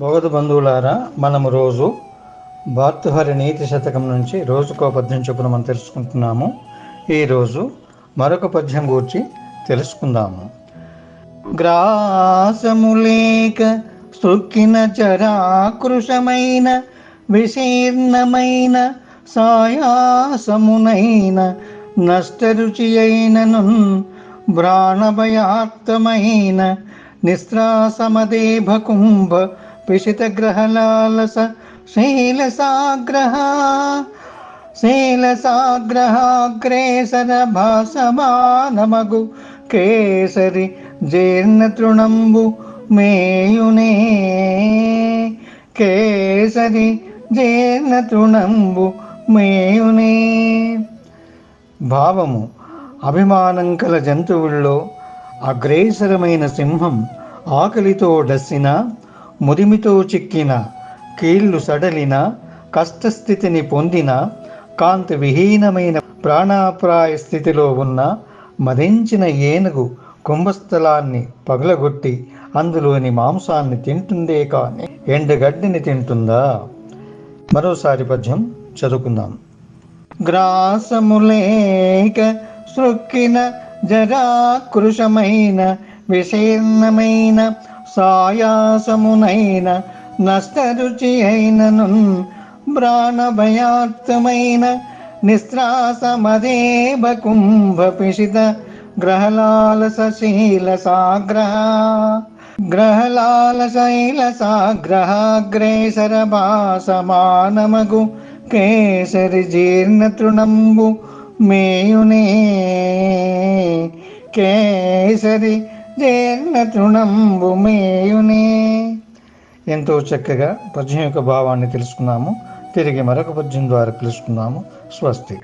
భగవద్ బంధువులారా మనము రోజు భార్తహరి నీతి శతకం నుంచి రోజుకో పద్యం చొప్పున మనం తెలుసుకుంటున్నాము. ఈరోజు మరొక పద్యం గూర్చి తెలుసుకుందాము. గ్రాసములేక సృక్కిన చరాకృశమైన విశీర్ణమైన సాయాసమునైన నష్టరుచి అయినను భ్రాణభయాత్తమైన భకుంభ కుంభ పిశిత గ్రహలాలస శైలసాగ్రహ శైలసాగ్రహాగ్రేసర భాసమానమగు కేసరి జీర్ణ తృణంబు మేయునే కేసరి జీర్ణ తృణంబు మేయునే భావము అభిమానం కల జంతువుల్లో అగ్రేసరమైన సింహం ఆకలితో డస్సినా ముదిమితో చిక్కిన కీళ్ళు సడలిన కష్టస్థితిని పొందిన కాంతి విహీనమైన ప్రాణాప్రాయ స్థితిలో ఉన్న మదించిన ఏనుగు కుంభస్థలాన్ని పగలగొట్టి అందులోని మాంసాన్ని తింటుందే కానీ ఎండగడ్డిని తింటుందా? మరోసారి పద్యం చదువుకుందాం. గ్రాసములేక సృక్కిన జరాకృషమైన విశీర్ణమైన సాయాసమునైన నష్టరుచి అయినను ప్రాణభయార్థమైన నిస్త్రాసమదేవ కుంభపిషిత పిషిత గ్రహలాలస సాగ్రహ గ్రహలాల శైల సాగ్రహాగ్రేసర భాసమానమగు కేసరి జీర్ణ తృణంబు మేయునే. కేసరి జీర్ణ తృణంబు మేయునే. ఎంతో చక్కగా పద్యం యొక్క భావాన్ని తెలుసుకున్నాము. తిరిగి మరొక పద్యం ద్వారా తెలుసుకున్నాము. స్వస్తి.